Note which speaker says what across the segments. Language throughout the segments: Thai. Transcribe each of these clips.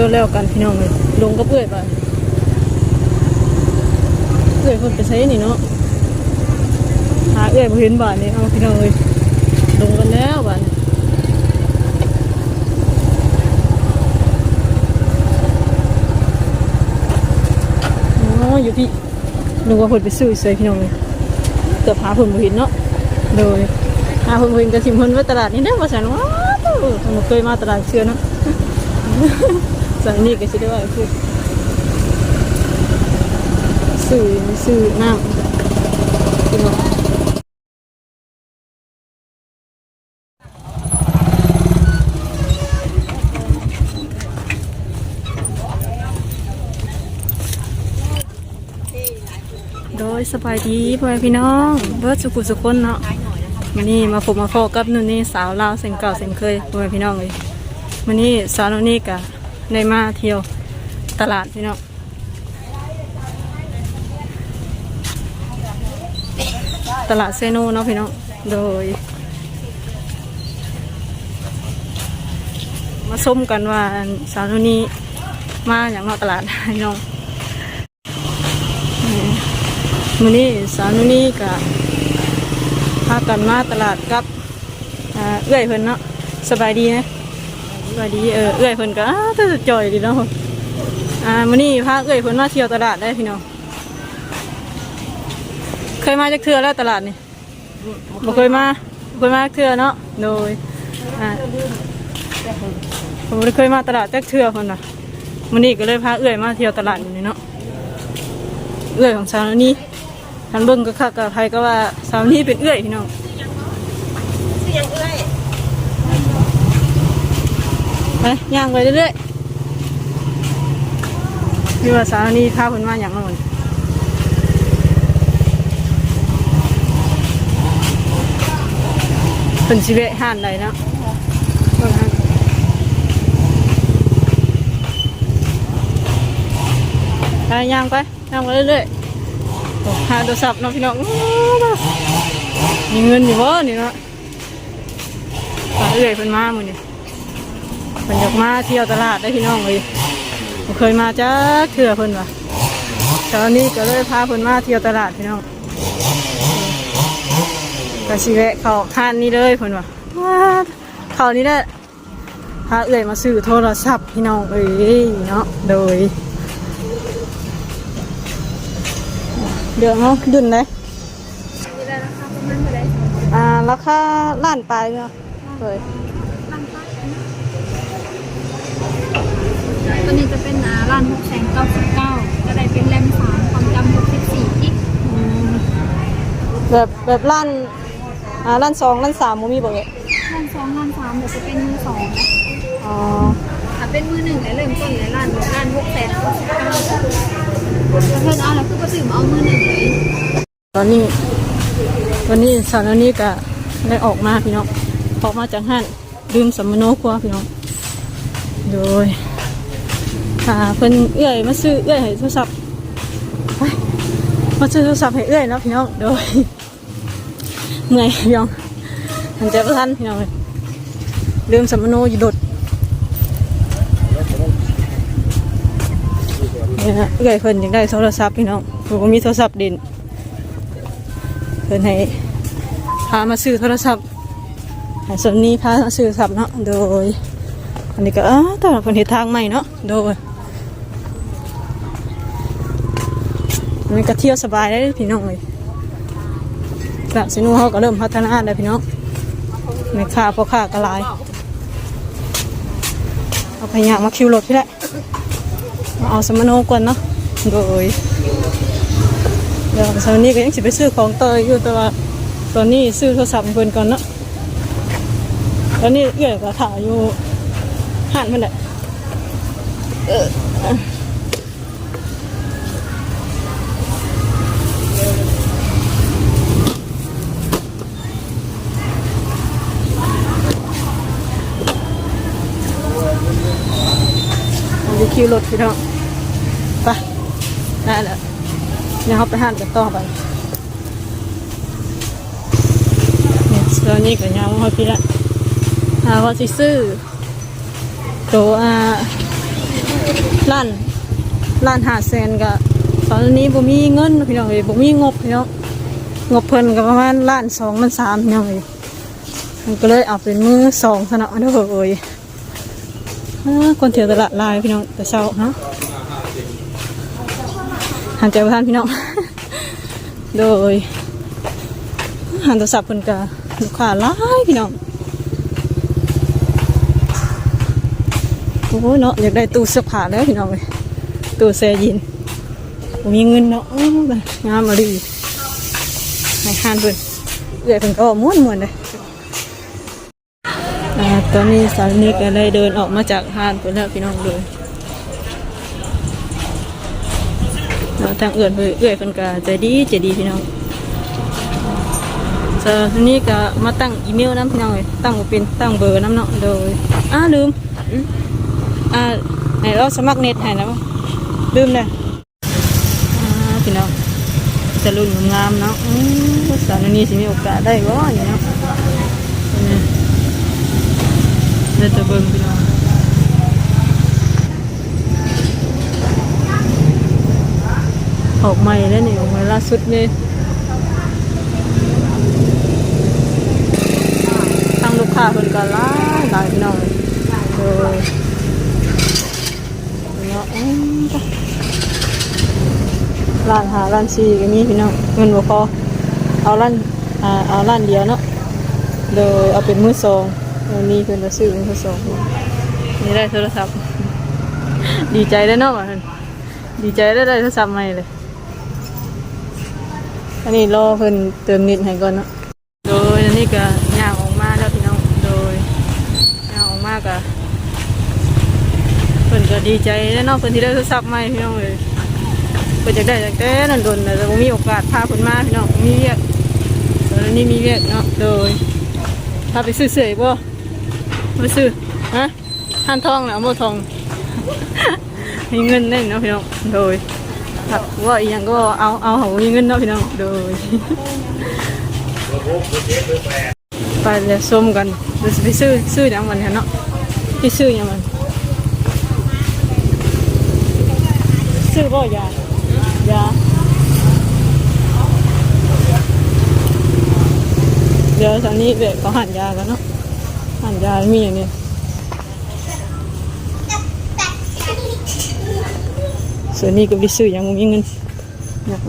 Speaker 1: ตัวแล้วกันพี่น้องเลยลงก็เปื่อยไปเปื่อยคนไปใช้นี่เนาะหาเอื้อยเห็นบาทนี่เอาพี่น้องเลยลงกันแล้วบาทนี้อ๋ออยู่พี่นึกว่าเพิ่นไปซื้อใส่พี่น้องเลยเกือบหาเพิ่นบ่เห็นเนาะโดยหาเพิ่นบ่เห็นก็สิเพิ่นไว้ตลาดนี่เด้อว่าซั่นว้าวผมเคยมาตลาดเชื่อเนาะ สันนี่ก็สิได้ว่าคือสื่อสื่อน้ำพี่น้องโดยสบายดีพ่อแม่พี่น้อง เบิร์ดสุขุสุคนเนาะมันนี่มาพบมาโฟกับนุ่นนี่สาวลาวเส้นเก่าเส้นเคยพ่อแม่พี่น้องเลยมันนี่สาวนุ่นนี่กะ ได้มาเที่ยวตลาดพี่น้องตลาดเซโนเนาะพี่น้องโดย มาส้มกันว่าสาวนุ่นนี่มาอย่างนอกตลาดพี่น้องมือนี้สาวนุนี่กับพากันมาตลาดกับเอื้อยเพิ่นเนาะสบายดีนะ สบายดีเออเอื้อยเพิ่นก็อ้าวแต่จ่อยดีเนาะอ่ามื้อนี้พาเอื้อยเพิ่นมาเที่ยวตลาดได้พี่น้องเคยมาจักเทือแล้วตลาดนี่บ่เคยมาบ่เคยมาจักเทือเนาะโดยอ่าผมได้เคยมาตลาดจักเทือเพิ่นน่ะมื้อนี้ก็เลยพาเอื้อยมาเที่ยวตลาดอยู่นี่เนาะเอื้อยของสาวนุนี่ทันเบิ้งก็คักกับใครก็ว่าสาวนี้เป็นเอื้อยพี่น้อง
Speaker 2: เสียงเอ้ย
Speaker 1: ไปย่างไปเรื่อยๆนี่ว่าสาวนี้พาเพิ่นมาอย่างนั้นเป็นชีวิตห่านใดเนาะไปย่างไปย่างไปเรื่อยๆหาโทรศัพท์เนาะพี่น้องมีเงินอยู่บ่นี่เนาะไปเรื่อยเพิ่นมาหมื้อนี้ เพิ่นอยากมาเที่ยวตลาดได้พี่น้องเลยบ่เคยมาจ้าเถื่อเพิ่นว่ะตอนนี้ก็เลยพาเพิ่นมาเที่ยวตลาดพี่น้องก็สิแวะเข้าห้านนี้เลยเพิ่นว่ะว้าเข้านี้แหละพาเอื้อยมาซื้อโทรศัพท์พี่น้องเอ้ยเนาะโดยเดี๋ยวเนาะดุนเลย
Speaker 2: มีอะไรนะคะประมาณเท่าไหร่
Speaker 1: อ่าราคาล้านปลายเนาะเลย
Speaker 2: ตัวนี้ จะเป็นอ่าร้านหกแสนเก้าสิบเก้าจะได้เป็นแรมสามความจำหกสิบสี่กิก
Speaker 1: อืมแบบแบบล้านอ่าล้านสองล้านสามบ่มีบ่เลย
Speaker 2: ร้านสองร้านสามเดี๋ยวจะเป็นมือสองนะ
Speaker 1: อ๋อ
Speaker 2: ถ้าเป็นมือหนึ่งเนี่ยเริ่มต้นในร้านร้านหกแสนเก้าสิบเก้าถ้าเพิ่นเอาแล้วคือก็ตื่นมาเอามือหนึ่งเลย
Speaker 1: ตอนนี้ วันนี้สาวนี้ก็ได้ออกมาพี่น้องออกมาจากห้านดื่มสัมมโนครัวพี่น้องโดย ค่ะเพิ่นเอื้อยมาซื้อเอื้อยให้โทรศัพท์ไปมาซื้อโทรศัพท์ให้เอื้อยเนาะพี่น้องโดยเมื่อยพี่น้องมันใจประทันพี่น้องเลยลืมสัมมโนอยู่ดดเนี่ยนะเอื้อยเพิ่นยังได้โทรศัพท์พี่น้องผมก็มีโทรศัพท์ด่นเพิ่นให้พามาซื้อโทรศัพท์ส่วนนี้พามาซื้อโทรศัพท์เนาะโดยอันนี้ก็อ้าวแต่ละคนเห็นทางใหม่เนาะโดย อันก็เที่ยวสบายได้พี่น้องเลยกระสินูเขาก็เริ่มพัฒนาได้พี่น้องในค่าพอค่ากระลาย เอาไปยางมาคิวรถพี่แหละมาเอาสมโนก่อนเนาะโดยเดี๋ยวตอนนี้ก็ยังสิไปซื้อของเตยอยู่แต่ว่าตอนนี้ซื้อโทรศัพท์เพิ่นก่อนเนาะตอนนี้เอื้อยก็ถ่ายอยู่ห้านมันแหละเออเอาไป คิวรถพี่น้องไปได้แล้วเดี๋ยเขาไปห้านกันต่อไปเนี่ยตอนนี้ก็ยาวมาพี่ละหาว่าสิซื้อโตอ่าล้านล้านหาแสนก็ตอนนี้บ่มีเงินพี่น้องเอ้ยบ่มีงบพี่น้องงบเพิ่นก็ประมาณล้านสองล้านสามพี่น้องเอ้ยมันก็เลยเอาเป็นมือสองซะเนะเด้อเอ้ย คนเที่ยวตลาดลายพี่น้องแต่เช้าฮะหันใจบ่ทันพี่น้อง โดยหันโทรศัพท์เพิ่นก็ลูกค้าลายพี่น้องโอ้ยเนาะอยากได้ตู้เสื้อผ้าแล้วพี่น้องเลยตู้แซยินผมมีเงินเนาะงามมาดีในห้านเพิ่นเอื้อยเพิ่นก็ม้วนม้วนๆเลย ตอนนี้สาวนิกก็เลยเดินออกมาจากห้านเพิ่นแล้วพี่น้องเลยเนาทางเอื้อนเพิ่นเอื้อยเพิ่นก็ใจดีใจดีพี่น้องสาวนี้ก็มาตั้งอีเมลน้ำพี่น้องเลยตั้งเป็นตั้งเบอร์น้ำเนาะโดยอ้าลืมอ่าไหนเราสมัครเน็ตให้แล้วลืมเลยอาพี่น้องจะรุ่นงามเนาะสาวนี้สิมีโอกาสได้บ่อย่างเนาะ เดี๋ยวจะเบิ่งพี่น้องออกใหม่แล้วนี่ออกใหม่ล่าสุดนี่ทางลูกค้าเพิ่นก็หลายหลายพี่น้องเออเนาะอืมจ้ร้านหาร้านซีก็มีพี่น้องเงินบ่พอเอาร้านอ่าเอาร้านเดียวเนาะโดยเอาเป็นมือสอง วันนี้เพิ่นจะซื้อเป็นมือสองนี่ได้โทรศัพท์ ดีใจได้อเนาะว่าซั่นดีใจได้ได้โทรศัพท์ใหม่เลย อันนี้รอเพิ่นเติมนิดให้ก่อนเนาะ โดยอันนี้ก็ย่างออกมาแล้วพี่น้อง โดยย่างออกมาก็เพิ่นก็ดีใจแล้เนาะเพิ่นที่ได้โทรศัพท์ใหม่พี่น้องเลยเพิ่นจะได้ตั้งแต่นั้นโดนแต่บ่มีโอกาสพาเพิ่นมาพี่น้องมีเวียกตอนนี้มีเวียกเนาะ โดยพาไปซื้อเสืออีกบ่ ไปซื้อฮะท่านทองน่ะเอาบ่ทองมีเงินแน่นเนาะพี่น้องโดยครับว่าอีหยังก็เอาเอาเอามีเงินเนาะพี่น้องโดยไปเลยส้มกันเดี๋ยวไปซื้อซื้อหยังมันเนี่ยเนาะไปซื้อหยังมันซื้อบ่ยายาเดี๋ยวตอนนี้เด็กเขาหันยากันเนาะ หั่นยมีอย่างนี้ส่วนนี้ก็ไปซื้ออย่างมีเงินอยาก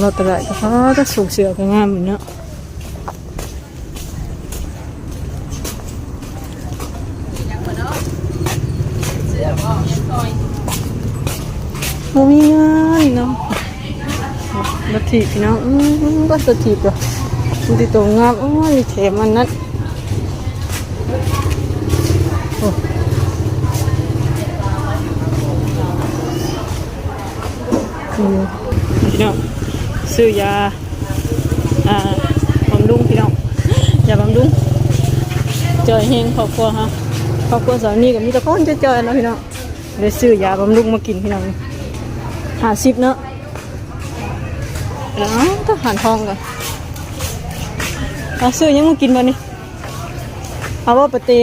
Speaker 1: เราตลาดก็เขาก็สูงเสือก็งามอยู่เนาะมีเงินเนาะรถถีบพี่น้องอืมก็รถถีบจ้ะมันติ ดีตัวงามโอ้ยเทมันนั้นโอ้อืมพี่น้องซื้อยาอ่าบำรุงพี่น้องยาบำรุงเจอเฮงครอบครัวฮะครอบครัวสาวนี่กับมีแตะคนจอยๆเนะพี่น้องเลยซื้อยาบำรุงมากินพี่น้องหาสิบเนาะแล้วต้องหันทองก่อน เอาซื้อยังมากินบ่นี่เอาว่าปฏิ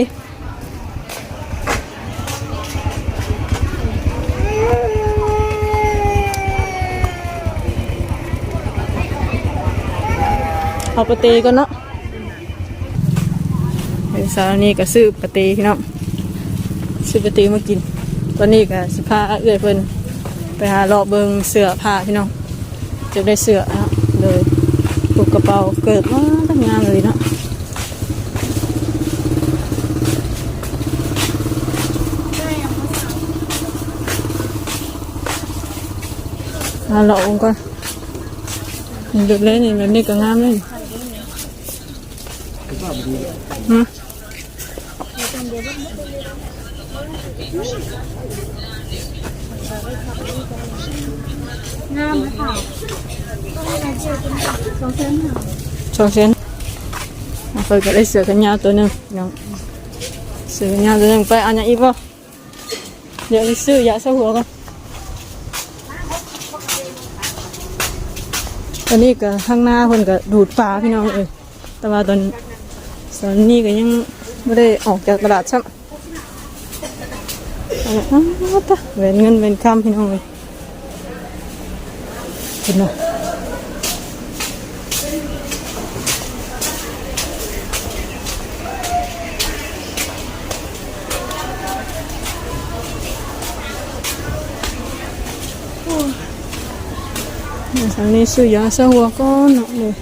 Speaker 1: เอาปฏิก่อนเนาะไอ้สาวนี่ก็ซื้อปฏิพี่น้องซื้อปฏิมากินตอนนี้ก็สิพาเอื้อยเพิ่นไปหาเลาะเบิงเสื้อผ้าพี่น้องจะได้เสื้อ ปลูกกระเป๋าเกิดมาตั้งงามเลยเนาะเอาเลาะองก่อนนี่เด็กเล่นนี่แบบนี้ก็ งามเลยฮะ
Speaker 2: งามไหมค่ะสองเส้นค่ะ
Speaker 1: สองเซนเคยก็ได้เสือกันยาวตัวหนึ่งยังเสือกันยาวตัวหนึ่งไปเอาอย่างอีกป่ะเดี๋ยวไปซื้อยาสะหัวกันตอนนี้ก็ข้างหน้าคนก็ดูดปลาพี่น้องเอ้ยแต่ว่าตอนตอนนี้ก็ยังไม่ได้ออกจากตลาดใช่ไหมอ้าวตะแหวนเงินแหวนคำพี่น้องเลย เห็นไหมทางนี้ซื้อยาสะหัวก้อนเนาะเลย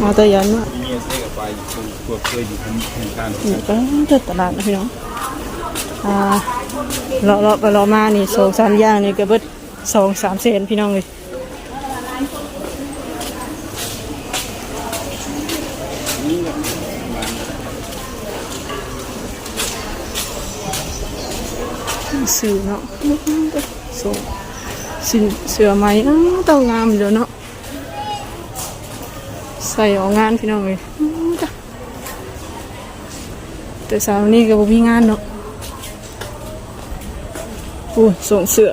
Speaker 1: มาแต่ยันว่า
Speaker 3: นี่ใส่กับไปคนพวกเคยอยู่ข้างข้าง
Speaker 1: นี่ก็เดินตลาดนะพี่น้องอ่า เลาะเลาะไปเลาะมานี่สองสามอย่างนี่ก็เบิดสองสามเซนพี่น้องเลยสื่อเนาะส่งสินเสือไหมเต้างามเดี๋ยวเนาะใส่ออกงานพี่น้องเลยแต่เช้านี้ก็บ่มีงานเนาะ อู้ส่งเสือ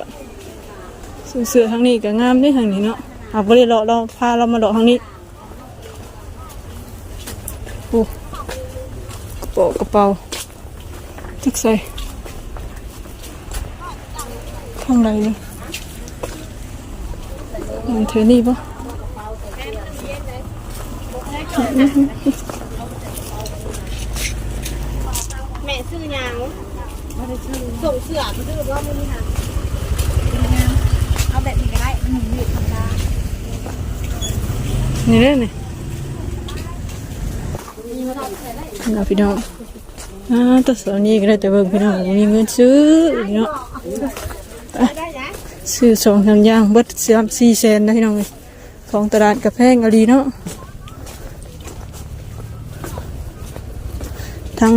Speaker 1: ส่งเสือทางนี้ก็งามเด้ทางนี้เนาะเอาบ่ได้เลาเราพาเรามาเลาะทางนี้อู้กระเป๋ากระเป๋าทึกใส่ข้างในเลยมันเธอนี่ปะ
Speaker 2: แม่ซื้อยัง ส่งเสือมาซื้อว่ามันนี่ค่ะเอาแบบนี้ก็ได้หนึ่งหนึ่งธรรมดา
Speaker 1: นี่เด้นี่นะพี่น้องอ่าตัวสาวนี้ก็ได้แต่เบิ่งพี่น้องมีเงินซื้อเนาะ
Speaker 2: ได้ยัง
Speaker 1: ซื้อสองสามอย่างเบิดสามสี่แสนนะพี่น้องเอ้ยของตลาดกระแพงอลีเนาะทาง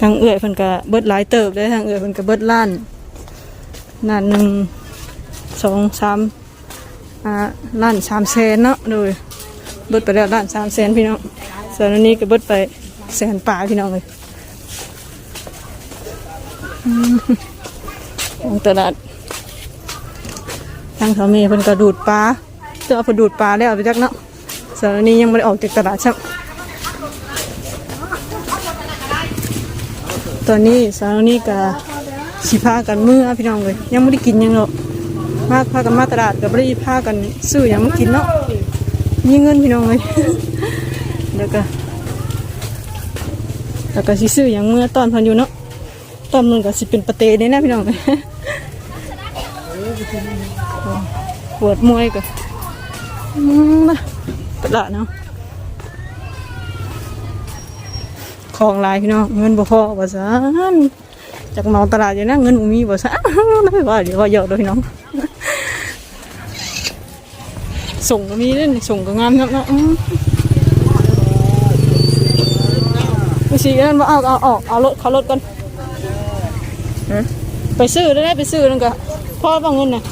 Speaker 1: ทาง เอื้อยเพิ่นก็เบิดหลายเติบเลยทางเอื้อยเพิ่นก็เบิดล้านล้านหนึ่งสองสามอ่าล้านสามแสนเนาะโดยเบิดไปแล้วล้านสามแสนพี่น้องส่วนอันนี้ก็เบิดไปแสนป่าพี่น้องเลยของตลาดทางเขาเมย์เพิ่นก็ดูดปลาเจอเพิ่นดูดปลาแล้วไปจักเนาะส่วนอันนี้ยังไม่ได้ออกจากตลาดใช่ ตอนนี้สาวนี้ก็สิพากันมื้อพี่น้องเลยยังไม่ได้กินยังหรอกมาพากันมาตลาดก็ไม่ได้พากันซื้อยังไมากินเนาะมีเงินพี่น้องเลยแล้วก็แล้วก็สิซื้อยังเมื่อตอนพันอยู่เนาะตอนมันก็สิเป็นปะเตนี่นะพี่น้องเลยปวดมวยก็อืมมาตลาดเนาะ ของลายพี่น้องเงินบ่พอบ่ซันจากเมาตลาดอยู่นะเงินบ่มีบ่ซันไม่ว่าเดี๋ยวว่าเยอะเด้วยพี่น้องส่งก็มีเด้นี่ส่งก็งามเนาะเนาะอืมไปสิกันบ่เอาเอาเอาเอารถเขารถก่อนไปซื้อได้ได้ไปซื้อนั่นก็พ่อบ่าเงินน่ะ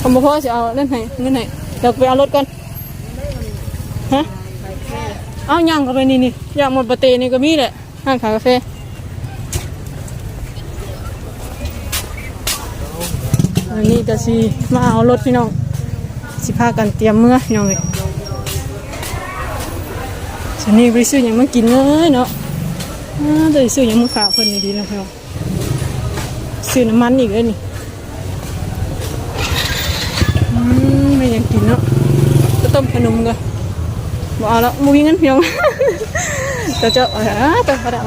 Speaker 1: ผมบอกพ่อจะเอาเล่นให้เงินให้เดี๋ยวไปเอารถก่อน เอาย่างเข้าไปนี่นี่ย่างหมดปะเตนี่ก็มีแหละห้างขายกาแฟอันนี้ก็สิมาเอารถพี่น้องสิพากันเตรียมเมื่อพี่น้องเลยฉันนี่ไปซื้อหยังมากินเลยเนาะเดี๋ยวซื้อหยังมาฝากเพิ่นนี่ดีนะพี่น้องซื้อน้ำมันอีกเลยนี่ไม่อยากกินเนาะจะต้มขนมกัน บอกเอาแล้วมูวิ่งงั้นพี่น้องจะจะเออตัวกระดาษ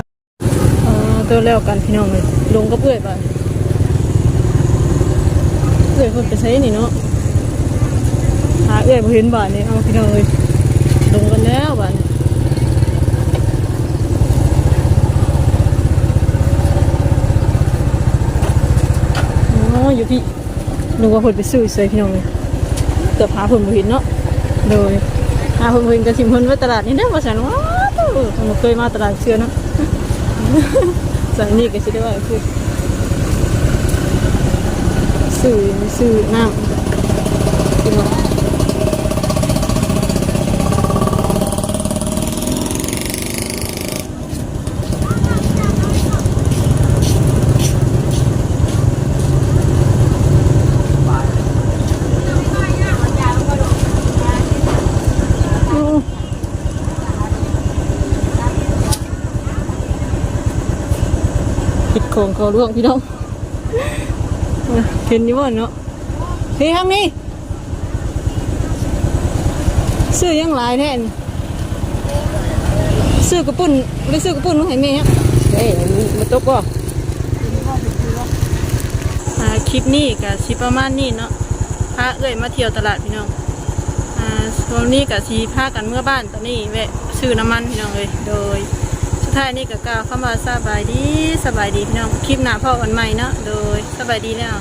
Speaker 1: เออตัวแล้วกันพี่น้องเลยลงก็เปื่อยไปเปื่อยคนไปใช้นี่เนาะหาเอื้อยบ่เห็นบ้าทนี่เอาพี่น้องเลยลงกันแล้วบ้านอ๋ออยู่พี่นึกว่าเพิ่นไปซื้อใส่พี่น้องเลยเกือบหาเพิ่นบ่เห็นเนาะโดย อาเพิ่นบ่เห็นก็สิเพิ่นไว้ตลาดนี่เด้อว่าซั่นว้าวผมบ่เคยมาตลาดเชื่อเนาะใส่นี่ก็สิได้ว่าคือสื่อสื่อน้ำกินเนาะ ของเขาล่วงพี่น้องเห็นอยู่บ่เนาะเฮ้ยทางนี้ซื้อยังหลายแน่นซื้อกระปุ่นหรือซื้อกระปุ่นมาให้แม่ฮะ
Speaker 4: เอ้ยมันตกบ่
Speaker 1: อ่าคลิปนี้กับชิประมาณนี้เนาะพาเอ้ยมาเที่ยวตลาดพี่น้องอ่าวงนี้กับชีพากันเมื่อบ้านตอนนี้แวะซื้อน้ำมันพี่น้องเลยโดย ท้ายนี่ก็กล่าวเข้ามาสบายดีสบายดีพี่น้องคลิปหน้าพ่อกันใหม่เนาะโดยสบายดีแล้ว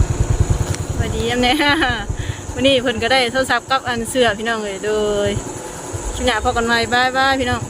Speaker 1: สบายดียังไงวันนี้เพิ่นก็ได้โทรศัพท์กับอันเสื้อพี่น้องเลยโดยคลิปหน้าพ่อกันใหม่บายบายพี่น้อง